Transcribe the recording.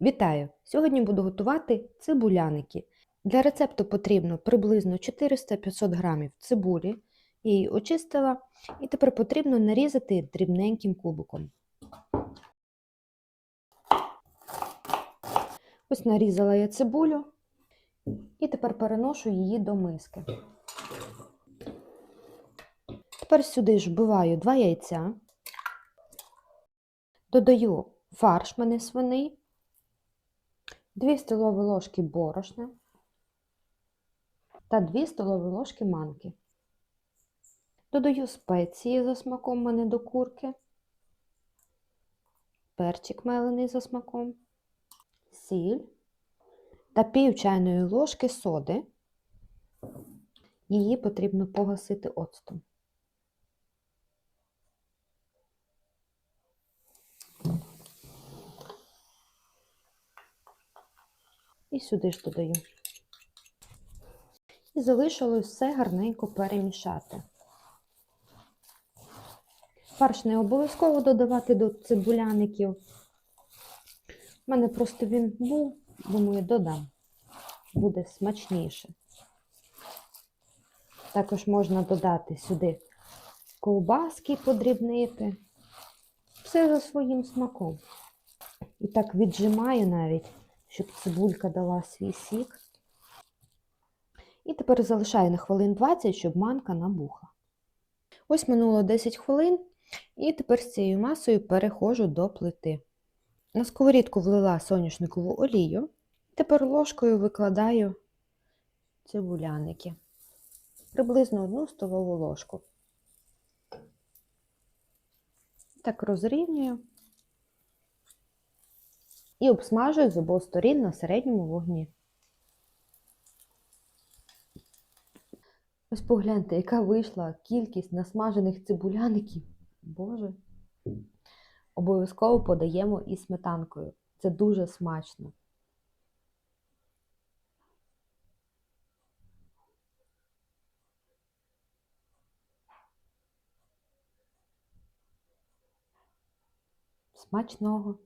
Вітаю! Сьогодні буду готувати цибуляники. Для рецепту потрібно приблизно 400-500 грамів цибулі. Я її очистила і тепер потрібно нарізати дрібненьким кубиком. Ось нарізала я цибулю і тепер переношу її до миски. Тепер сюди ж вбиваю 2 яйця, додаю фарш мене свиний, 2 столові ложки борошна та 2 столові ложки манки. Додаю спеції за смаком мене до курки, перчик мелений за смаком, сіль та пів чайної ложки соди. Її потрібно погасити оцтом. І сюди ж додаю. І залишилось все гарненько перемішати. Фарш не обов'язково додавати до цибуляників. У мене просто він був, думаю, додам. Буде смачніше. Також можна додати сюди ковбаски подрібнити. Все за своїм смаком. І так віджимаю навіть, щоб цибулька дала свій сік. І тепер залишаю на хвилин 20, щоб манка набухла. Ось минуло 10 хвилин, і тепер з цією масою переходжу до плити. На сковорідку влила соняшникову олію. Тепер ложкою викладаю цибуляники. Приблизно одну столову ложку. Так розрівнюю і обсмажую з обох сторін на середньому вогні. Ось погляньте, яка вийшла кількість насмажених цибуляників. Боже. Обов'язково подаємо і сметанкою. Це дуже смачно. Смачного!